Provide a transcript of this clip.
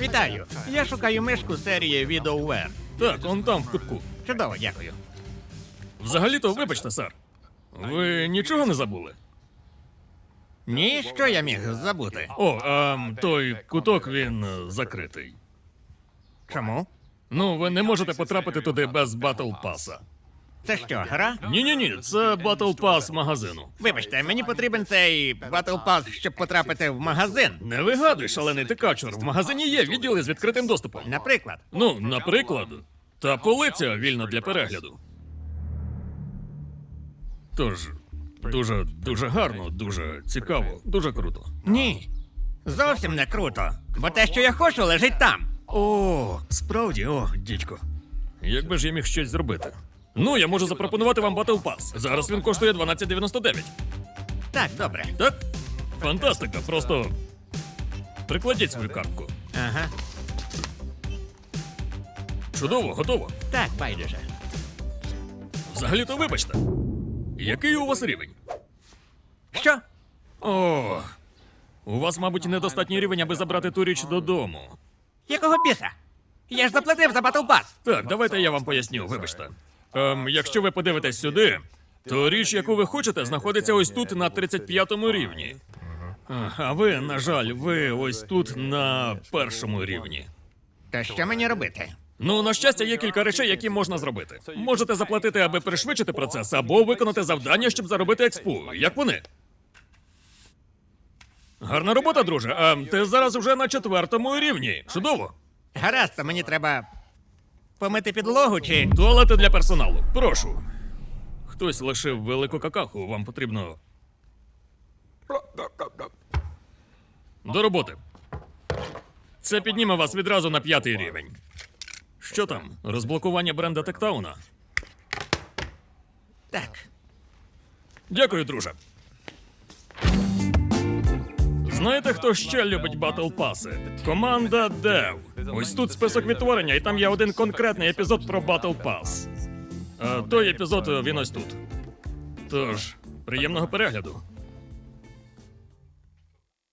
Вітаю! Я шукаю мишку серії VideoWare. Так, он там в кутку. Чудово, дякую. Взагалі-то, вибачте, сер. Ви нічого не забули? Ні, що я міг забути? О, ем, той куток він е, закритий. Чому? Ну, ви не можете потрапити туди без батл паса. Це що, гра? Ні, ні, ні, це батл пас магазину. Вибачте, мені потрібен цей Battle Pass, щоб потрапити в магазин. Не вигадуй, шалений ти качур. В магазині є відділи з відкритим доступом. Наприклад. Ну, наприклад, та полиця вільна для перегляду. Тож, дуже, дуже гарно, дуже цікаво, дуже круто. Ні. Зовсім не круто. Бо те, що я хочу, лежить там. О, справді, о, дідько. Якби ж я міг щось зробити. Ну, я можу запропонувати вам Battle Pass. Зараз він коштує 12,99. Так, добре. Так? Фантастика, просто. Прикладіть свою картку. Ага. Чудово, готово. Так, байдуже. Взагалі-то вибачте. Який у вас рівень? Що? О, у вас, мабуть, недостатній рівень, аби забрати ту річ додому. Якого біса? Я ж заплатив за Battle Так, давайте я вам поясню, вибачте. Ем, якщо ви подивитесь сюди, то річ, яку ви хочете, знаходиться ось тут на 35-му рівні. А, ви, на жаль, ви ось тут на першому рівні. То що мені робити? Ну, на щастя, є кілька речей, які можна зробити. Можете заплатити, аби пришвидшити процес, або виконати завдання, щоб заробити експу. Як вони? Гарна робота, друже. А ти зараз вже на четвертому рівні. Чудово. Гаразд, то мені треба помити підлогу чи. Туалети для персоналу. Прошу. Хтось лишив велику какаху, вам потрібно. До роботи. Це підніме вас відразу на п'ятий рівень. Що там? Розблокування бренда Тектауна? Так. Дякую, друже. Знаєте, хто ще любить батл паси? Команда Дев. Ось тут список відтворення, і там є один конкретний епізод про батл пас. А той епізод е, він ось тут. Тож, приємного перегляду.